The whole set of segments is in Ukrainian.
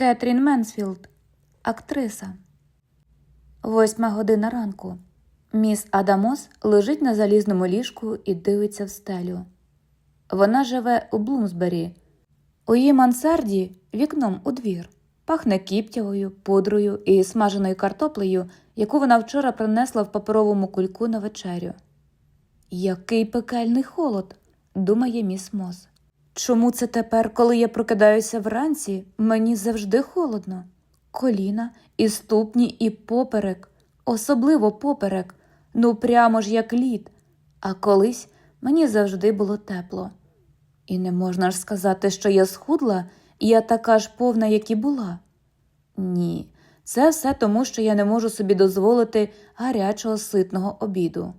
Кетрін Менсфілд, актриса. Восьма година ранку. Міс Адамос лежить на залізному ліжку і дивиться в стелю. Вона живе у Блумсбері. У її мансарді вікном у двір. Пахне кіптявою, пудрою і смаженою картоплею, яку вона вчора принесла в паперовому кульку на вечерю. Який пекельний холод, думає міс Мос. Чому це тепер, коли я прокидаюся вранці, мені завжди холодно? Коліна, і ступні, і поперек, особливо поперек, ну прямо ж як лід. А колись мені завжди було тепло. І не можна ж сказати, що я схудла, я така ж повна, як і була. Ні, це все тому, що я не можу собі дозволити гарячого ситного обіду.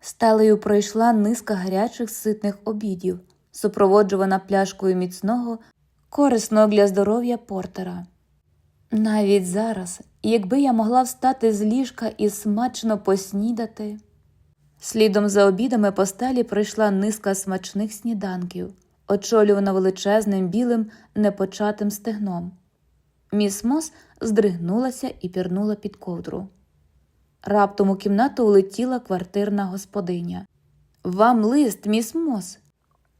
Стелею пройшла низка гарячих ситних обідів, супроводжувана пляшкою міцного, корисного для здоров'я портера. Навіть зараз, якби я могла встати з ліжка і смачно поснідати. Слідом за обідами по стелі пройшла низка смачних сніданків, очолювана величезним білим непочатим стегном. Міс Мос здригнулася і пірнула під ковдру. Раптом у кімнату улетіла квартирна господиня. Вам лист, міс Мос.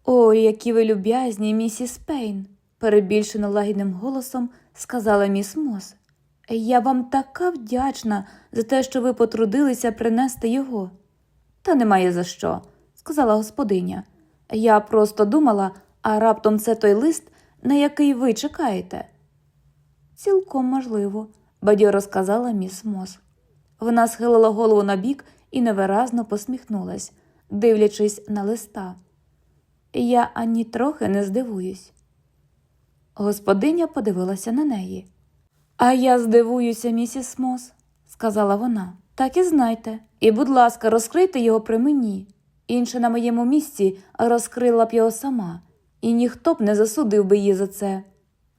Ой, які ви люб'язні, місіс Пейн, перебільшено лагідним голосом сказала міс Мос. Я вам така вдячна за те, що ви потрудилися принести його. Та немає за що, сказала господиня. Я просто думала, а раптом це той лист, на який ви чекаєте. Цілком можливо, бадьоро сказала міс Мос. Вона схилила голову на бік і невиразно посміхнулась, дивлячись на листа. Я ані трохи не здивуюсь. Господиня подивилася на неї. А я здивуюся, місіс Мос, сказала вона. Так і знайте. І, будь ласка, розкрийте його при мені. Інше на моєму місці розкрила б його сама, і ніхто б не засудив би її за це.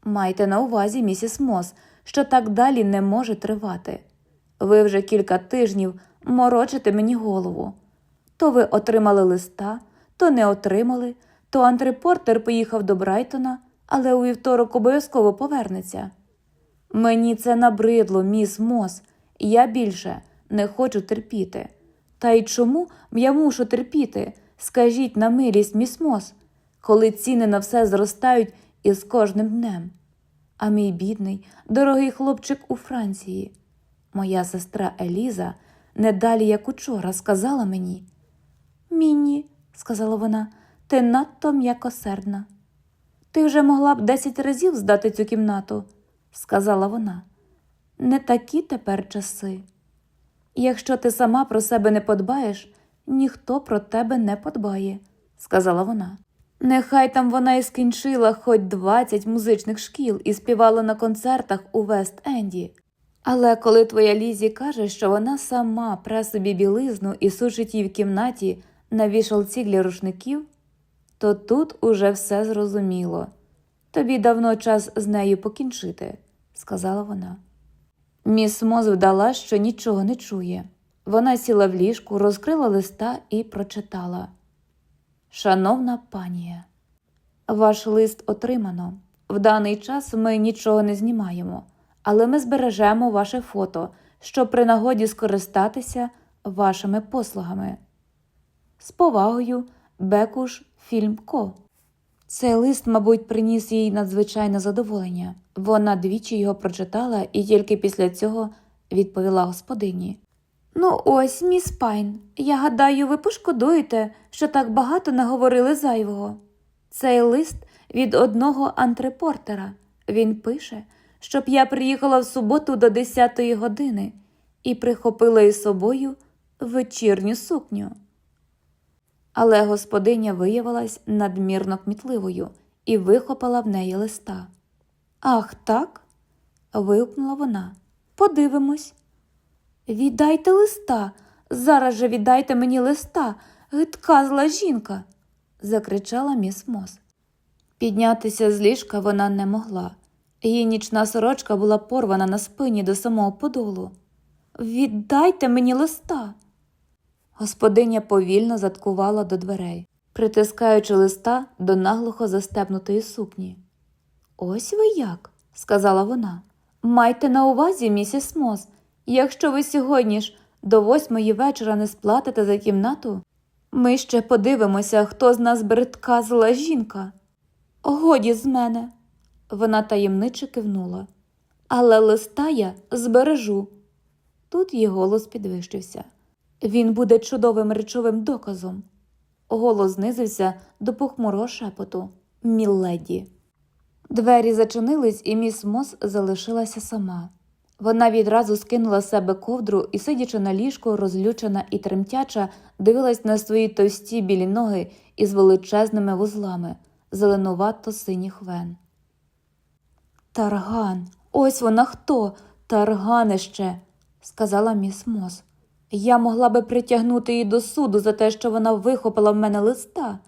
Майте на увазі, місіс Мос, що так далі не може тривати. Ви вже кілька тижнів морочите мені голову. То ви отримали листа, то не отримали, то антрепортер поїхав до Брайтона, але у вівторок обов'язково повернеться. Мені це набридло, міс Мос, я більше не хочу терпіти. Та й чому я мушу терпіти? Скажіть на милість, міс Мос, коли ціни на все зростають із кожним днем. А мій бідний, дорогий хлопчик у Франції. Моя сестра Еліза не далі, як учора, сказала мені. Мінні, сказала вона, ти надто м'якосердна. Ти вже могла б десять разів здати цю кімнату, сказала вона. Не такі тепер часи. Якщо ти сама про себе не подбаєш, ніхто про тебе не подбає, сказала вона. Нехай там вона і скінчила хоч двадцять музичних шкіл і співала на концертах у Вест-Енді. Але коли твоя Лізі каже, що вона сама пре собі білизну і сушить її в кімнаті на вішалці для рушників, то тут уже все зрозуміло. Тобі давно час з нею покінчити, сказала вона. Міс Моз вдала, що нічого не чує. Вона сіла в ліжку, розкрила листа і прочитала. Шановна панія, ваш лист отримано. В даний час ми нічого не знімаємо, але ми збережемо ваше фото, щоб при нагоді скористатися вашими послугами. З повагою, Бекуш Фільмко. Цей лист, мабуть, приніс їй надзвичайне задоволення. Вона двічі його прочитала і тільки після цього відповіла господині. Ну, ось, міс Пайн, я гадаю, ви пошкодуєте, що так багато наговорили зайвого. Цей лист від одного антрепортера. Він пише, щоб я приїхала в суботу до 10 години і прихопила із собою вечірню сукню. Але господиня виявилась надмірно кмітливою і вихопила в неї листа. Ах, так? вигукнула вона. Подивимось. Віддайте листа, зараз же віддайте мені листа, гидка зла жінка, закричала міс Мос. Піднятися з ліжка вона не могла. Її нічна сорочка була порвана на спині до самого подолу. Віддайте мені листа. Господиня повільно заткувала до дверей, притискаючи листа до наглухо застебнутої сукні. Ось ви як? сказала вона. Майте на увазі, місіс Мос, якщо ви сьогодні ж до восьмої вечора не сплатите за кімнату, ми ще подивимося, хто з нас бридка зла жінка. Годі з мене. Вона таємниче кивнула. Але листа я збережу. Тут її голос підвищився. Він буде чудовим речовим доказом. Голос знизився до похмурого шепоту. Мілледі. Двері зачинились, і міс Мос залишилася сама. Вона відразу скинула з себе ковдру і, сидячи на ліжку, розлючена і тремтяча, дивилась на свої товсті білі ноги із величезними вузлами, зеленувато синіх вен. Тарган, ось вона хто, тарганище, сказала міс Мос. Я могла би притягнути її до суду за те, що вона вихопила в мене листа.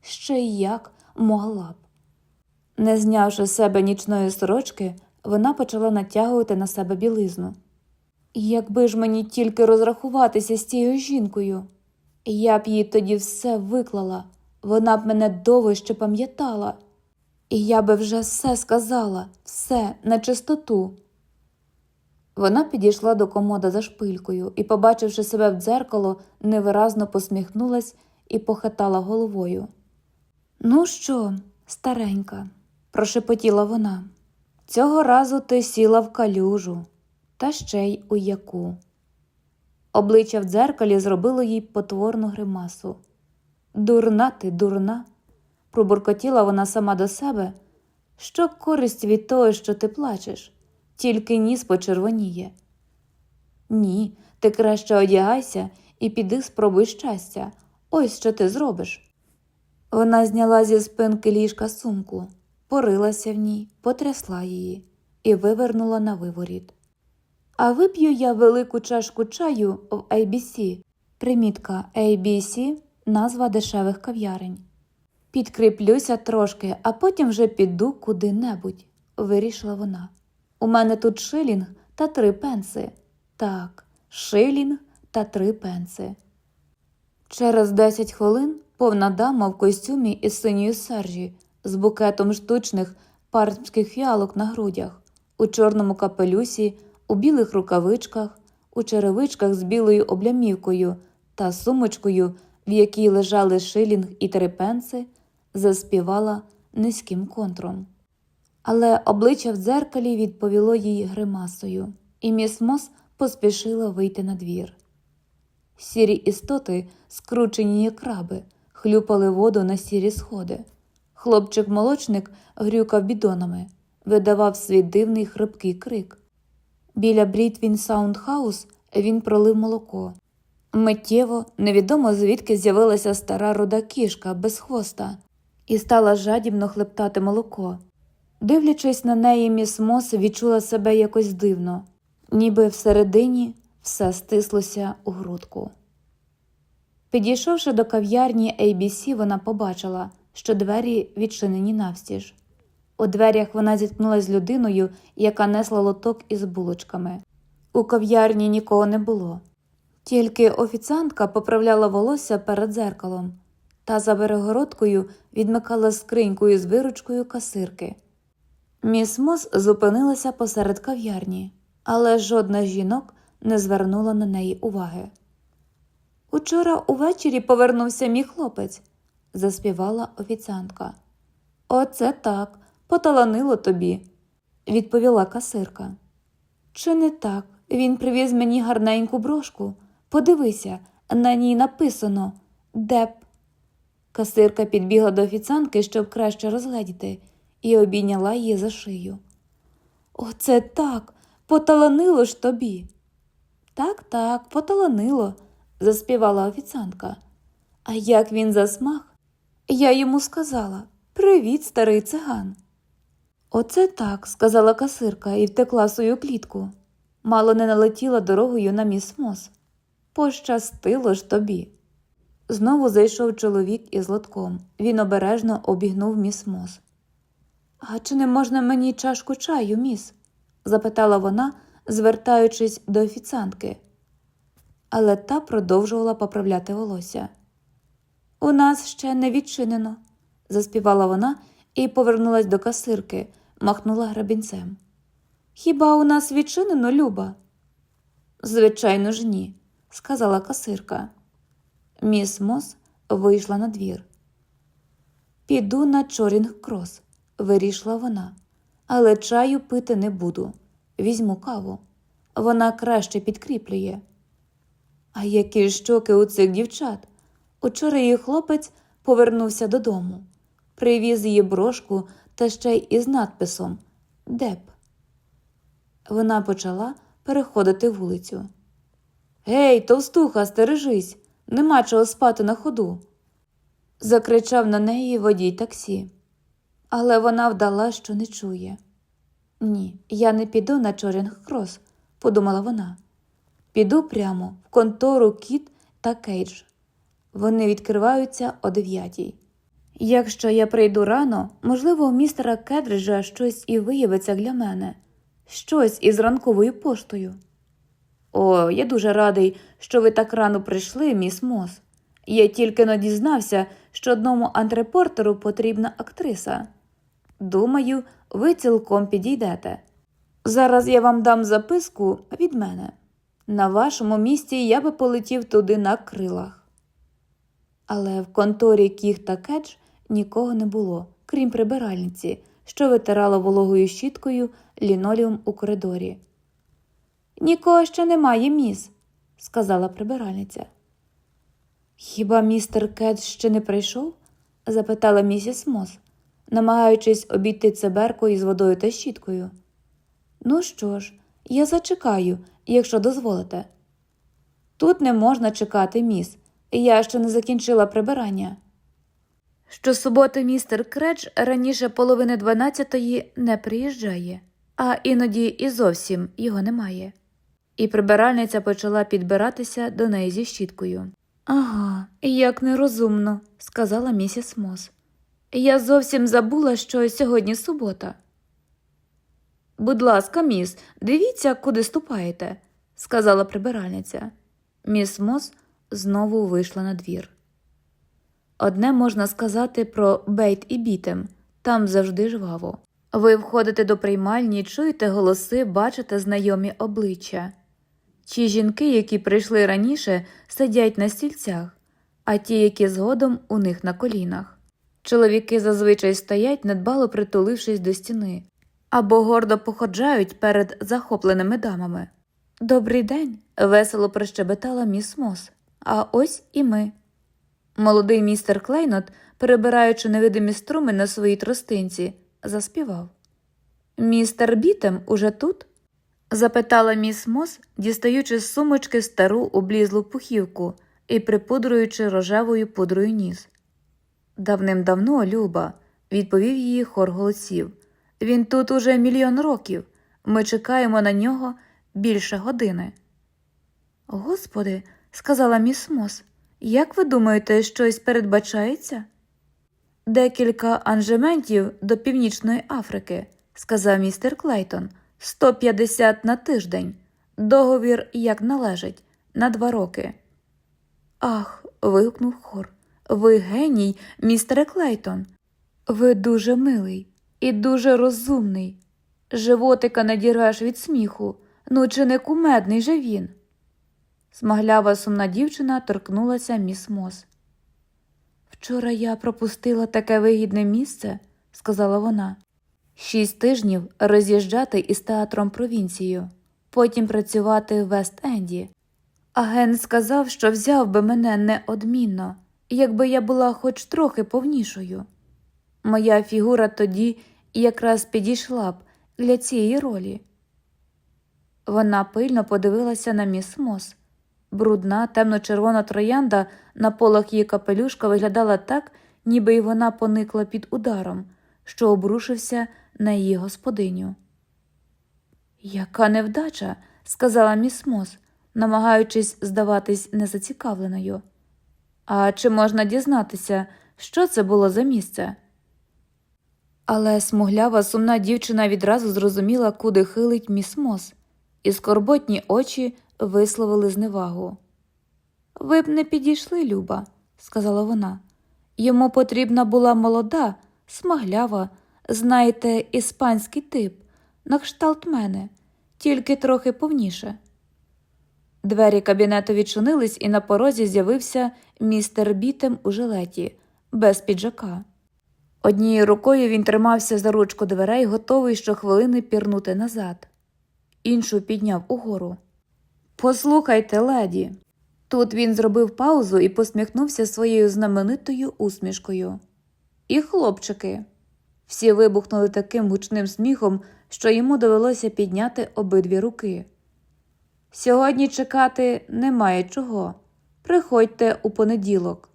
Ще й як могла б. Не знявши з себе нічної сорочки, вона почала натягувати на себе білизну. Якби ж мені тільки розрахуватися з цією жінкою, я б їй тоді все виклала, вона б мене довго ще пам'ятала, і я би вже все сказала, все на чистоту. Вона підійшла до комода за шпилькою і, побачивши себе в дзеркало, невиразно посміхнулась і похитала головою. Ну що, старенька, прошепотіла вона. Цього разу ти сіла в калюжу, та ще й у яку. Обличчя в дзеркалі зробило їй потворну гримасу. Дурна ти, дурна, пробуркотіла вона сама до себе. Що користь від того, що ти плачеш, тільки ніс почервоніє. Ні, ти краще одягайся і піди спробуй щастя. Ось що ти зробиш. Вона зняла зі спинки ліжка сумку, порилася в ній, потрясла її і вивернула на виворіт. А вип'ю я велику чашку чаю в ABC. Примітка ABC – назва дешевих кав'ярень. Підкріплюся трошки, а потім вже піду куди-небудь, вирішила вона. У мене тут шилінг та три пенси. Так, шилінг та три пенси. Через 10 хвилин повна дама в костюмі із синьої сержі, з букетом штучних пармських фіалок на грудях, у чорному капелюсі, у білих рукавичках, у черевичках з білою облямівкою та сумочкою, в якій лежали шилінг і три пенси, заспівала низьким контром. Але обличчя в дзеркалі відповіло їй гримасою, і міс Мос поспішила вийти на двір. Сірі істоти, скручені як краби, хлюпали воду на сірі сходи. Хлопчик-молочник грюкав бідонами, видавав свій дивний хрипкий крик. Біля Брітвін Саундхаус він пролив молоко. Миттєво, невідомо звідки з'явилася стара руда кішка без хвоста і стала жадібно хлептати молоко. Дивлячись на неї, міс Мос відчула себе якось дивно, ніби всередині все стислося у грудку. Підійшовши до кав'ярні ABC, вона побачила, що двері відчинені навстіж. У дверях вона зіткнулася з людиною, яка несла лоток із булочками. У кав'ярні нікого не було. Тільки офіціантка поправляла волосся перед дзеркалом та за перегородкою відмикала скринькою з виручкою касирки. Міс Мос зупинилася посеред кав'ярні, але жодна з жінок не звернула на неї уваги. Учора увечері повернувся мій хлопець, заспівала офіціантка. Оце так, поталанило тобі, відповіла касирка. Чи не так? Він привіз мені гарненьку брошку. Подивися, на ній написано Деп. Касирка підбігла до офіціантки, щоб краще розгледіти, і обійняла її за шию. Оце так, поталанило ж тобі. Так, так, поталанило, заспівала офіціантка. А як він засмах? Я йому сказала Привіт, старий циган. Оце так, сказала касирка і втекла в свою клітку. Мало не налетіла дорогою на міс Мос. Пощастило ж тобі. Знову зайшов чоловік із лотком. Він обережно обігнув міс Мос. А чи не можна мені чашку чаю, міс? запитала вона, звертаючись до офіціантки. Але та продовжувала поправляти волосся. У нас ще не відчинено, заспівала вона і повернулась до касирки, махнула грабінцем. Хіба у нас відчинено, Люба? Звичайно ж, ні, сказала касирка. Міс Мос вийшла на двір. Піду на Чорінг Крос, вирішила вона, але чаю пити не буду. Візьму каву. Вона краще підкріплює. А які щоки у цих дівчат. Учора її хлопець повернувся додому, привіз її брошку та ще й із надписом Деп. Вона почала переходити вулицю. Гей, товстуха, стережись, нема чого спати на ходу. закричав на неї водій таксі. Але вона вдала, що не чує. Ні, я не піду на Чорінг Крос, подумала вона. Піду прямо в контору Кіт та Кейдж. Вони відкриваються о дев'ятій. Якщо я прийду рано, можливо, у містера Кедриджа щось і виявиться для мене, щось із ранковою поштою. О, я дуже радий, що ви так рано прийшли, міс Мос. Я тільки но дізнався, що одному антрепортеру потрібна актриса. Думаю, ви цілком підійдете. Зараз я вам дам записку від мене. На вашому місці я би полетів туди на крилах. Але в конторі Кіг та Кедж нікого не було, крім прибиральниці, що витирала вологою щіткою лінолеум у коридорі. Нікого ще немає, міс, сказала прибиральниця. Хіба містер Кедж ще не прийшов? запитала місіс Мос, намагаючись обійти цеберку із водою та щіткою. Ну що ж, я зачекаю, якщо дозволите. Тут не можна чекати, міс. Я ще не закінчила прибирання. Щосуботи містер Кредж раніше половини дванадцятої не приїжджає, а іноді і зовсім його немає. І прибиральниця почала підбиратися до неї зі щіткою. Ага, як нерозумно, сказала місіс Мос. Я зовсім забула, що сьогодні субота. Будь ласка, міс, дивіться, куди ступаєте, сказала прибиральниця. Міс Мос знову вийшла на двір. Одне можна сказати про бейт і бітем там завжди жваво. Ви входите до приймальні, чуєте голоси, бачите знайомі обличчя. Ті жінки, які прийшли раніше, сидять на стільцях, а ті, які згодом у них на колінах. Чоловіки зазвичай стоять, недбало притулившись до стіни, або гордо походжають перед захопленими дамами. Добрий день, весело прищебетала міс Мос. А ось і ми. Молодий містер Клейнот, перебираючи невидимі струми на своїй тростинці, заспівав. Містер Бітем уже тут? запитала міс Мос, дістаючи з сумочки стару облізлу пухівку і припудруючи рожевою пудрою ніс. Давним-давно, Люба, відповів її хор голосів. Він тут уже мільйон років. Ми чекаємо на нього більше години. Господи, сказала міс Мос, як ви думаєте, щось передбачається? Декілька анжементів до Північної Африки, сказав містер Клейтон, 150 на тиждень. Договір як належить, на два роки. Ах. вигукнув хор. Ви геній, містере Клейтон. Ви дуже милий і дуже розумний. Животика не дірвеш від сміху. Ну, чи не кумедний же він? Смаглява сумна дівчина торкнулася міс Мос. Вчора я пропустила таке вигідне місце, сказала вона. Шість тижнів роз'їжджати із театром провінцію, потім працювати в Вест-Енді. Агент сказав, що взяв би мене неодмінно, якби я була хоч трохи повнішою. Моя фігура тоді якраз підійшла б для цієї ролі. Вона пильно подивилася на міс Мос. Брудна, темно-червона троянда на полах її капелюшка виглядала так, ніби й вона поникла під ударом, що обрушився на її господиню. Яка невдача, сказала міс Мос, намагаючись здаватись незацікавленою. А чи можна дізнатися, що це було за місце? Але смуглява сумна дівчина відразу зрозуміла, куди хилить міс Мос, і скорботні очі висловили зневагу. Ви б не підійшли, Люба, сказала вона. Йому потрібна була молода, смаглява, знаєте, іспанський тип, на кшталт мене, тільки трохи повніше. Двері кабінету відчинились, і на порозі з'явився містер Бітем у жилеті, без піджака. Однією рукою він тримався за ручку дверей, готовий щохвилини пірнути назад, іншу підняв угору. Послухайте, леді. Тут він зробив паузу і посміхнувся своєю знаменитою усмішкою. І хлопчики. Всі вибухнули таким гучним сміхом, що йому довелося підняти обидві руки. Сьогодні чекати немає чого. Приходьте у понеділок.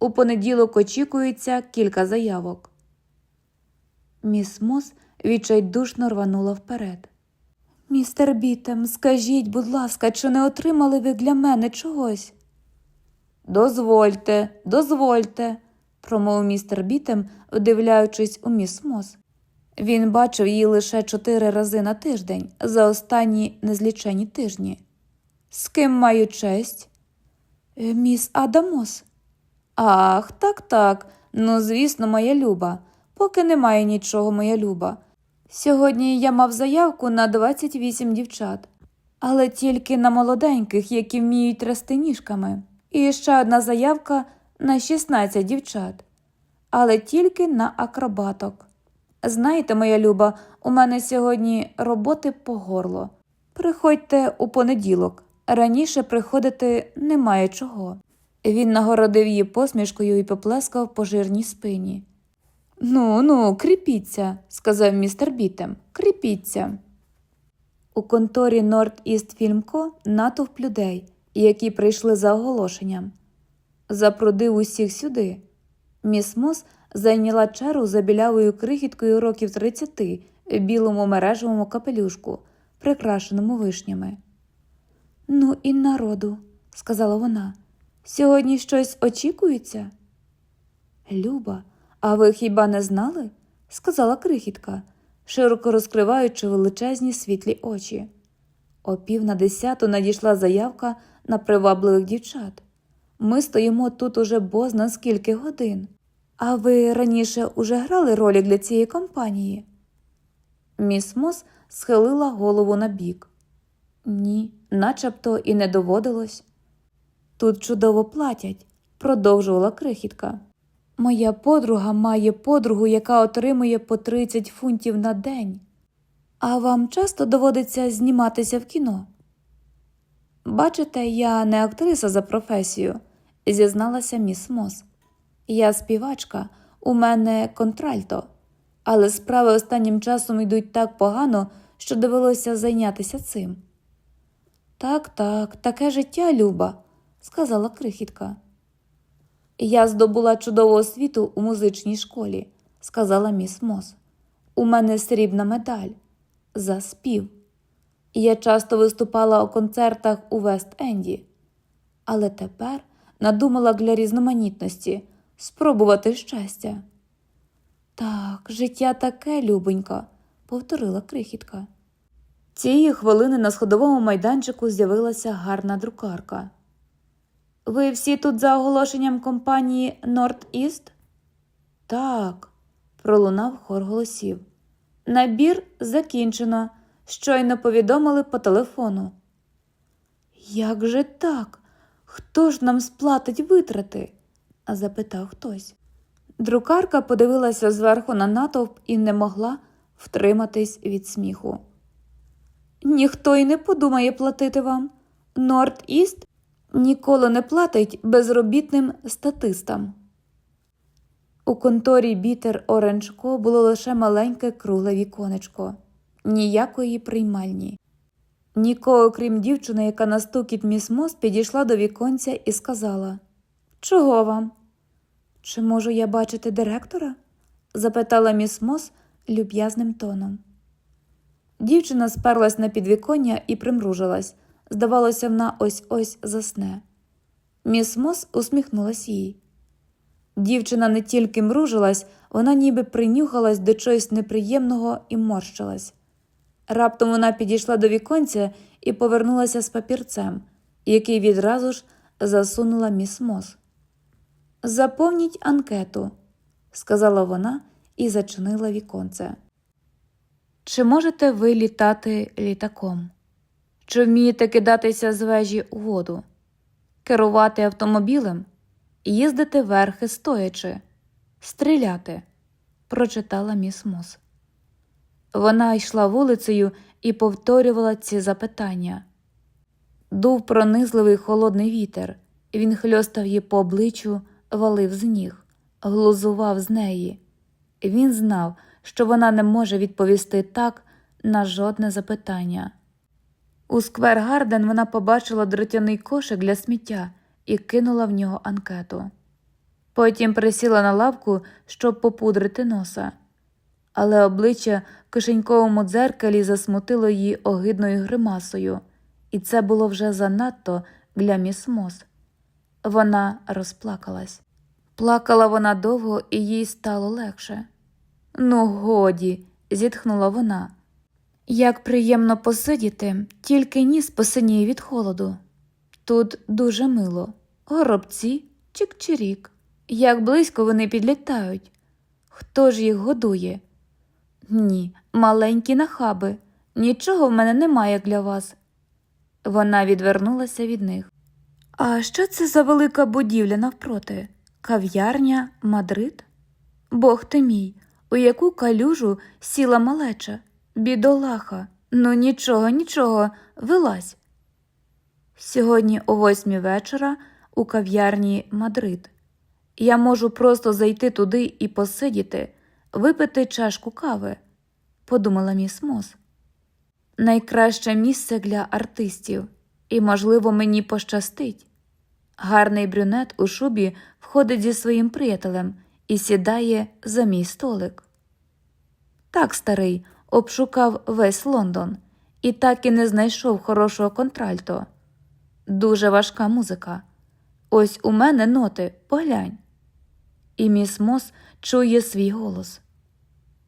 У понеділок очікується кілька заявок. Міс Мос відчайдушно рванула вперед. Містер Бітем, скажіть, будь ласка, чи не отримали ви для мене чогось? Дозвольте, дозвольте, промовив містер Бітем, вдивляючись у міс Мос. Він бачив її лише чотири рази на тиждень за останні незлічені тижні. З ким маю честь? «Е, Міс Адамос. Ах, так, так. Ну, звісно, моя люба. Поки немає нічого, моя люба. Сьогодні я мав заявку на 28 дівчат, але тільки на молоденьких, які вміють трясти ніжками. І ще одна заявка на 16 дівчат, але тільки на акробаток. Знаєте, моя люба, у мене сьогодні роботи по горло. Приходьте у понеділок. Раніше приходити немає чого. Він нагородив її посмішкою і поплескав по жирній спині. Ну, ну, кріпіться, сказав містер Бітем. Кріпіться. У конторі Норд Іст Фільмко натовп людей, які прийшли за оголошенням. Запрудив усіх сюди. Міс Мос зайняла чергу за білявою крихіткою років 30 в білому мережевому капелюшку, прикрашеному вишнями. Ну і народу, сказала вона. Сьогодні щось очікується? Люба, а ви хіба не знали? сказала крихітка, широко розкриваючи величезні світлі очі. О пів на десяту надійшла заявка на привабливих дівчат. Ми стоїмо тут уже бозна скільки годин. А ви раніше уже грали ролі для цієї компанії? Міс Мос схилила голову на бік. Ні, начебто і не доводилось. Тут чудово платять, продовжувала крихітка. Моя подруга має подругу, яка отримує по 30 фунтів на день. А вам часто доводиться зніматися в кіно? Бачите, я не актриса за професію, зізналася міс Мос. Я співачка, у мене контральто, але справи останнім часом йдуть так погано, що довелося зайнятися цим. Так, так, таке життя, Люба, сказала крихітка. Я здобула чудову освіту у музичній школі, сказала міс Мос. У мене срібна медаль за спів. Я часто виступала у концертах у Вест-Енді, але тепер надумала для різноманітності спробувати щастя. Так, життя таке, любонько, повторила крихітка. Цієї хвилини на сходовому майданчику з'явилася гарна друкарка. Ви всі тут за оголошенням компанії Норд Іст? Так, пролунав хор голосів. Набір закінчено. Щойно повідомили по телефону. Як же так? Хто ж нам сплатить витрати? Запитав хтось. Друкарка подивилася зверху на натовп і не могла втриматись від сміху. Ніхто й не подумає платити вам. Норд Іст ніколи не платить безробітним статистам. У конторі Бітер Оренджко було лише маленьке кругле віконечко, ніякої приймальні. Нікого, крім дівчини, яка на стукіт міс Мос підійшла до віконця і сказала Чого вам? Чи можу я бачити директора? запитала міс Мос люб'язним тоном. Дівчина сперлась на підвіконня і примружилась. Здавалося, вона ось ось засне. Міс Мос усміхнулась їй. Дівчина не тільки мружилась, вона ніби принюхалась до чогось неприємного і морщилась. Раптом вона підійшла до віконця і повернулася з папірцем, який відразу ж засунула міс Мос. Заповніть анкету, сказала вона і зачинила віконце. Чи можете ви літати літаком? Чи вмієте кидатися з вежі у воду, керувати автомобілем, їздити верхи стоячи, стріляти? прочитала міс Мос. Вона йшла вулицею і повторювала ці запитання. Дув пронизливий холодний вітер, він хльостав її по обличчю, валив з ніг, глузував з неї. Він знав, що вона не може відповісти так на жодне запитання. У сквер Гарден вона побачила дротяний кошик для сміття і кинула в нього анкету. Потім присіла на лавку, щоб попудрити носа, але обличчя кишеньковому дзеркалі засмутило її огидною гримасою, і це було вже занадто для міс Мос. Вона розплакалась. Плакала вона довго, і їй стало легше. Ну, годі, зітхнула вона. Як приємно посидіти, тільки ніс посиніє від холоду. Тут дуже мило. Горобці, чик-чирік. Як близько вони підлітають. Хто ж їх годує? Ні, маленькі нахаби. Нічого в мене немає для вас. Вона відвернулася від них. А що це за велика будівля навпроти? Кав'ярня, Мадрид? Бог ти мій, у яку калюжу сіла малеча, бідолаха, ну нічого, нічого, вилазь. Сьогодні о восьмій вечора у кав'ярні Мадрид. Я можу просто зайти туди і посидіти, випити чашку кави, подумала міс Мос. Найкраще місце для артистів, і, можливо, мені пощастить. Гарний брюнет у шубі входить зі своїм приятелем і сідає за мій столик. Так, старий, обшукав весь Лондон і так і не знайшов хорошого контральто. Дуже важка музика. Ось у мене ноти, поглянь. І міс Мос чує свій голос.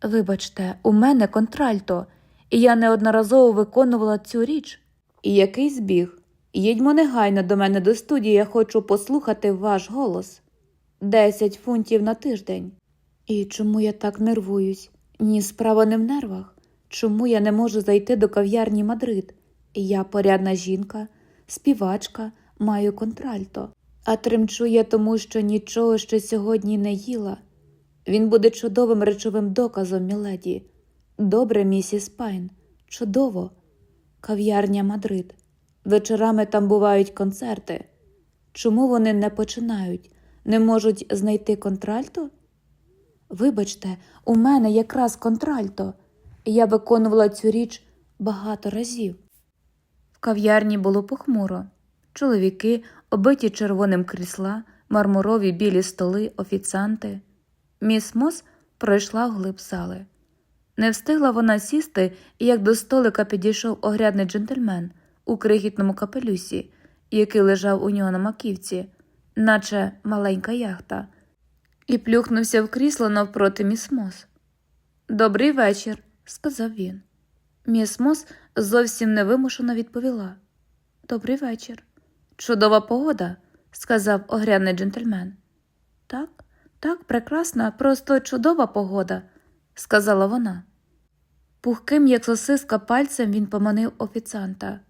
Вибачте, у мене контральто, і я неодноразово виконувала цю річ. І який збіг? Їдьмо негайно до мене до студії, я хочу послухати ваш голос. Десять фунтів на тиждень. І чому я так нервуюсь? Ні, справа не в нервах. Чому я не можу зайти до кав'ярні Мадрид? Я порядна жінка, співачка, маю контральто, а тремчу я тому, що нічого ще сьогодні не їла. Він буде чудовим речовим доказом, міледі. Добре, місіс Пайн, чудово. Кав'ярня Мадрид. Вечорами там бувають концерти. Чому вони не починають, не можуть знайти контральто? Вибачте, у мене якраз контральто. Я виконувала цю річ багато разів. В кав'ярні було похмуро. Чоловіки, обиті червоним крісла, мармурові білі столи, офіціанти. Міс Мос пройшла вглиб зали. Не встигла вона сісти, як до столика підійшов огрядний джентльмен у крихітному капелюсі, який лежав у нього на маківці, наче маленька яхта, і плюхнувся в крісло навпроти міс Мос. Добрий вечір, сказав він. Міс Мос зовсім невимушено відповіла. Добрий вечір. Чудова погода, сказав огрядний джентльмен. Так, так, прекрасна, просто чудова погода, сказала вона. Пухким, як сосиска, пальцем він поманив офіціанта.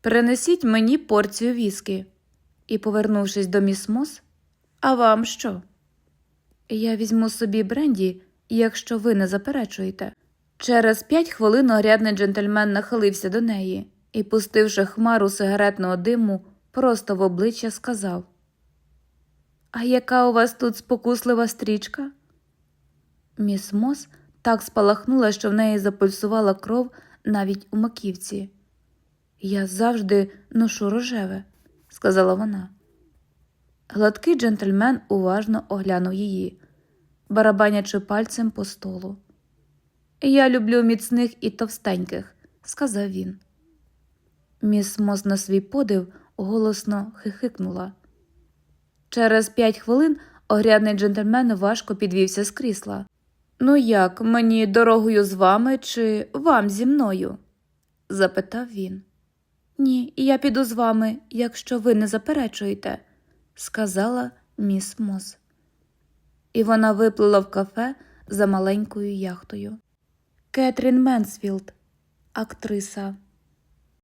Принесіть мені порцію віскі. І, повернувшись до міс Мос, а вам що? Я візьму собі бренді, якщо ви не заперечуєте. Через п'ять хвилин огрядний джентльмен нахилився до неї і, пустивши хмару сигаретного диму, просто в обличчя сказав: А яка у вас тут спокуслива стрічка? Міс Мос так спалахнула, що в неї запульсувала кров навіть у маківці. Я завжди ношу рожеве, сказала вона. Гладкий джентльмен уважно оглянув її, барабанячи пальцем по столу. Я люблю міцних і товстеньких, сказав він. Міс Мос на свій подив голосно хихикнула. Через п'ять хвилин огрядний джентльмен важко підвівся з крісла. Ну як, мені дорогою з вами чи вам зі мною? запитав він. Ні, я піду з вами, якщо ви не заперечуєте, сказала міс Мос. І вона виплила в кафе за маленькою яхтою. Кетрін Менсфілд, актриса.